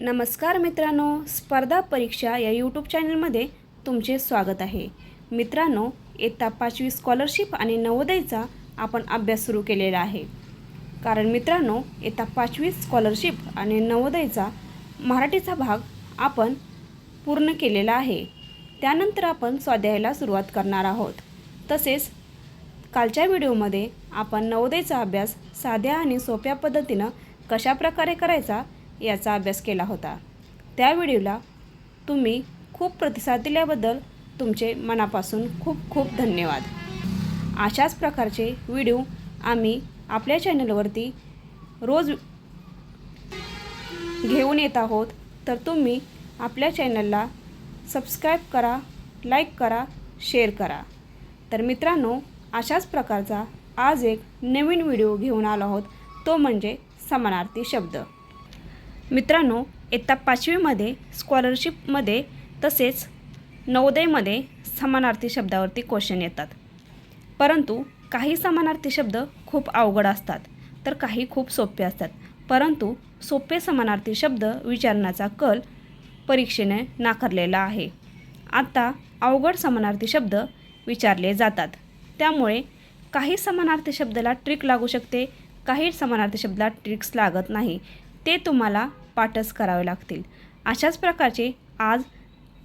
नमस्कार मित्रांनो स्पर्धा परीक्षा या यूट्यूब चॅनलमध्ये तुमचे स्वागत आहे. मित्रांनो इयत्ता पाचवी स्कॉलरशिप आणि नवोदयचा आपण अभ्यास सुरू केलेला आहे. कारण मित्रांनो इयत्ता पाचवी स्कॉलरशिप आणि नवोदयचा मराठीचा भाग आपण पूर्ण केलेला आहे. त्यानंतर आपण स्वाध्यायाला सुरुवात करणार आहोत. तसेच कालच्या व्हिडिओमध्ये आपण नवोदयचा अभ्यास साध्या आणि सोप्या पद्धतीनं कशा प्रकारे करायचा याचा अभ्यास केला होता. त्या व्हिडिओला तुम्ही खूप प्रतिसाद दिल्याबद्दल तुमचे मनापासून खूप खूप धन्यवाद. अशाच प्रकारचे व्हिडिओ आम्ही आपल्या चॅनलवरती रोज घेऊन येत आहोत. तर तुम्ही आपल्या चॅनलला सबस्क्राईब करा लाईक करा शेअर करा. तर मित्रांनो अशाच प्रकारचा आज एक नवीन व्हिडिओ घेऊन आलो आहोत. तो म्हणजे समानार्थी शब्द. मित्रांनो इयत्ता पाचवीमध्ये स्कॉलरशिपमध्ये तसेच नवोदयमध्ये समानार्थी शब्दावरती क्वेश्चन येतात. परंतु काही समानार्थी शब्द खूप अवघड असतात तर काही खूप सोपे असतात. परंतु सोपे समानार्थी शब्द विचारण्याचा कल परीक्षेने नाकारलेला आहे. आता अवघड समानार्थी शब्द विचारले जातात. त्यामुळे काही समानार्थी शब्दाला ट्रिक लागू शकते काही समानार्थी शब्दाला ट्रिक्स लागत नाही. ते तुम्हाला पाठच करावे लागतील. अशाच प्रकारचे आज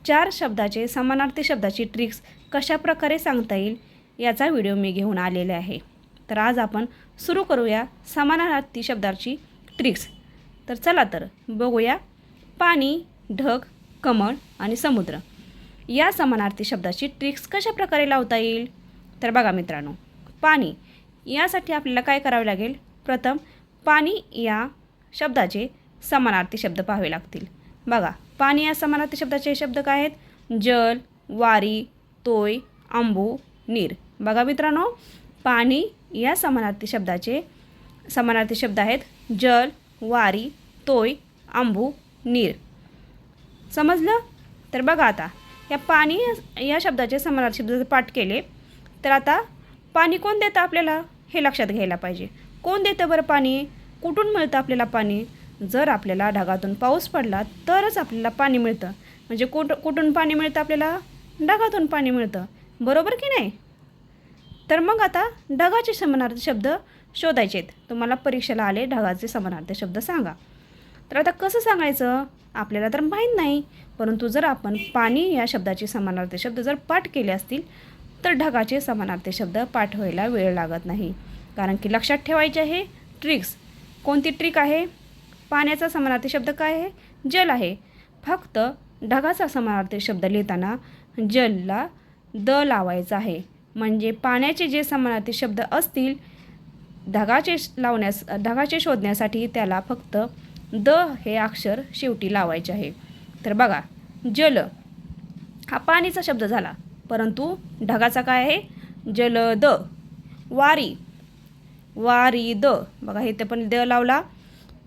चार शब्दाचे समानार्थी शब्दाची ट्रिक्स कशा प्रकारे सांगता येईल याचा व्हिडिओ मी घेऊन आलेले आहे. तर आज आपण सुरू करूया समानार्थी शब्दाची ट्रिक्स तर चला तर बघूया पाणी ढग कमळ आणि समुद्र. या समानार्थी शब्दाची ट्रिक्स कशा प्रकारे लावता येईल? तर बघा मित्रांनो पाणी. यासाठी आपल्याला काय करावे लागेल? प्रथम पाणी या शब्दाचे समानार्थी शब्द पाहावे लागतील. बघा पाणी या समानार्थी शब्दाचे शब्द काय आहेत? जल वारी तोय आंबू नीर. बघा मित्रांनो पाणी या समानार्थी शब्दाचे समानार्थी शब्द आहेत जल वारी तोय आंबू नीर. समजलं? तर बघा आता या पाणी या शब्दाचे समानार्थी शब्द जर पाठ केले तर आता पाणी कोण देतं आपल्याला? हे लक्षात घ्यायला पाहिजे. कोण देतं बरं पाणी? कुठून मिळतं आपल्याला पाणी? जर आपल्याला ढगातून पाऊस पडला तरच आपल्याला पाणी मिळतं. म्हणजे कुठ कुठून पाणी मिळतं आपल्याला? ढगातून पाणी मिळतं. बरोबर की नाही? तर मग आता ढगाचे समानार्थी शब्द शोधायचे आहेत. तुम्हाला परीक्षेला आले ढगाचे समानार्थी शब्द सांगा. तर आता कसं सांगायचं? आपल्याला तर माहीत नाही. परंतु जर आपण पाणी या शब्दाचे समानार्थी शब्द जर पाठ केले असतील तर ढगाचे समानार्थी शब्द पाठवायला वेळ लागत नाही. कारण की लक्षात ठेवायचे आहे ट्रिक्स कोणती ट्रिक आहे? पाण्याचा समानार्थी शब्द काय आहे? जल आहे. फक्त ढगाचा समानार्थी शब्द लिहिताना जलला द लावायचा आहे. म्हणजे पाण्याचे जे समानार्थी शब्द असतील ढगाचे लावण्यास ढगाचे शोधण्यासाठी त्याला फक्त द हे अक्षर शेवटी लावायचे आहे. तर बघा जल हा पाणीचा शब्द झाला परंतु ढगाचा काय आहे? जल द. वारी वारी द बघा इथं पण द लावला.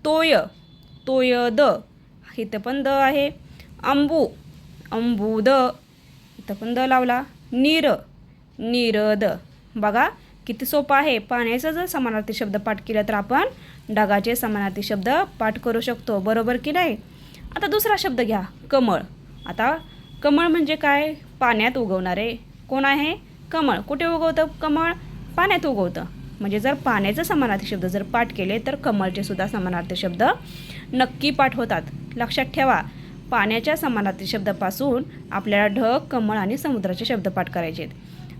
तोय तोय द इथं पण द आहे. अंबू अंबू द इथं पण द लावला. नीर नीर द बघा किती सोपं आहे. पाण्याचा जर समानार्थी शब्द पाठ केला तर आपण ढगाचे समानार्थी शब्द पाठ करू शकतो. बरोबर की नाही? आता दुसरा शब्द घ्या. कमळ. आता कमळ म्हणजे काय? पाण्यात उगवणारे. कोण आहे? कमळ. कुठे उगवतं? कमळ पाण्यात उगवतं. म्हणजे जर पाण्याचे समानार्थी शब्द जर पाठ केले तर कमलचे सुद्धा समानार्थी शब्द नक्की पाठ होतात. लक्षात ठेवा पाण्याच्या समानार्थी शब्दापासून आपल्याला ढग कमळ आणि समुद्राचे शब्द पाठ करायचे आहेत.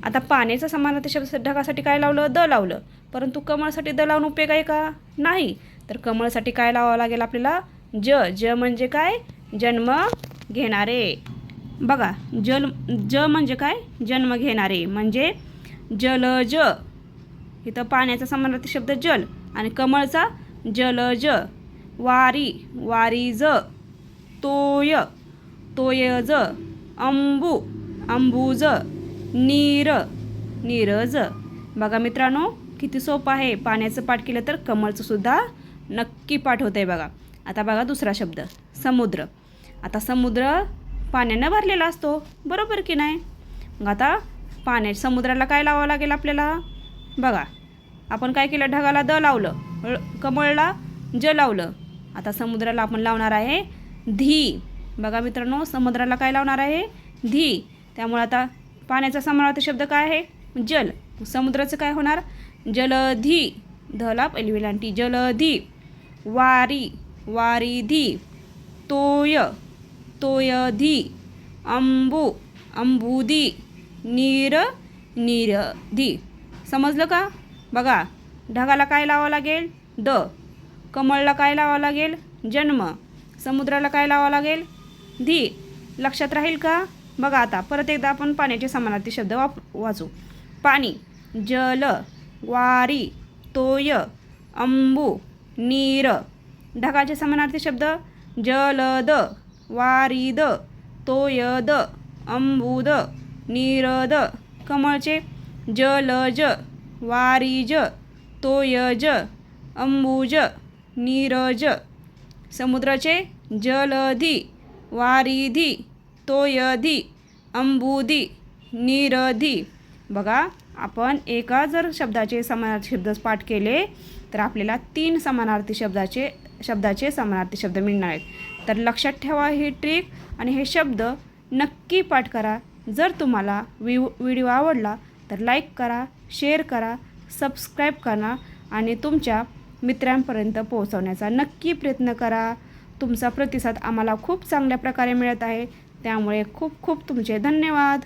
आता पाण्याचा समानार्थी शब्द ढगासाठी काय लावलं? द लावलं. परंतु कमळसाठी द लावून उपयोग आहे का? नाही. तर कमळसाठी काय लावावं लागेल आपल्याला? ज. ज म्हणजे काय? जन्म घेणारे. बघा जल ज म्हणजे काय? जन्म घेणारे. म्हणजे जल ज इथं पाण्याचा समानार्थी शब्द जल आणि कमळचा जलज वारी वारी ज. तोय तोयज अंबू अंबूज नीर नीरज बघा मित्रांनो किती सोपं आहे. पाण्याचं पाठ केलं तर कमळचंसुद्धा नक्की पाठ होतं आहे बघा. आता बघा दुसरा शब्द समुद्र. आता समुद्र पाण्यानं भरलेला असतो बरोबर की नाही? मग आता पाण्या समुद्राला काय लावावं लागेल आपल्याला? बघा आपण काय केलं? ढगाला द लावलं. कमळला ज लावलं. आता समुद्राला आपण लावणार आहे धी. बघा मित्रांनो समुद्राला काय लावणार आहे? धी. त्यामुळे आता पाण्याचा समानार्थी शब्द काय आहे? जल. समुद्राचं काय होणार? जलधी. धला पहिली वेलांटी जलधी. वारी. वारिधी. तोय. तोयधी. अंबू. अंबुदी नीर. नीरधी. समजलं का? बघा ढगाला काय लावावं लागेल? द. कमळला काय लावावं लागेल? जन्म. समुद्राला काय लावावं लागेल? धी. लक्षात राहील का? बघा आता परत एकदा आपण पाण्याचे समानार्थी शब्द वाप वाचू. पाणी. जल. वारी. तोय. अंबू. नीर. ढगाचे समानार्थी शब्द? जलद वारीद तोयद अंबुद नीरद कमळचे? जलज वारीज तोयज अंबुज नीरज. समुद्राचे जलधी वारिधी तोयधी अंबुधी नीरधी. बघा आपण एका जर शब्दाचे समानार्थी शब्द पाठ केले तर आपल्याला तीन समानार्थी शब्दाचे शब्दाचे समानार्थी शब्द मिळणार आहेत. तर लक्षात ठेवा ही ट्रिक आणि हे शब्द नक्की पाठ करा. जर तुम्हाला वि व्हिडिओ आवडला तर लाईक करा. शेअर करा सबस्क्राईब करा आणि तुमच्या मित्रांपर्यंत पोहोचवण्याचा नक्की प्रयत्न करा. तुमचा प्रतिसाद आम्हाला खूप चांगल्या प्रकारे मिळत आहे. त्यामुळे खूप खूप तुमचे धन्यवाद.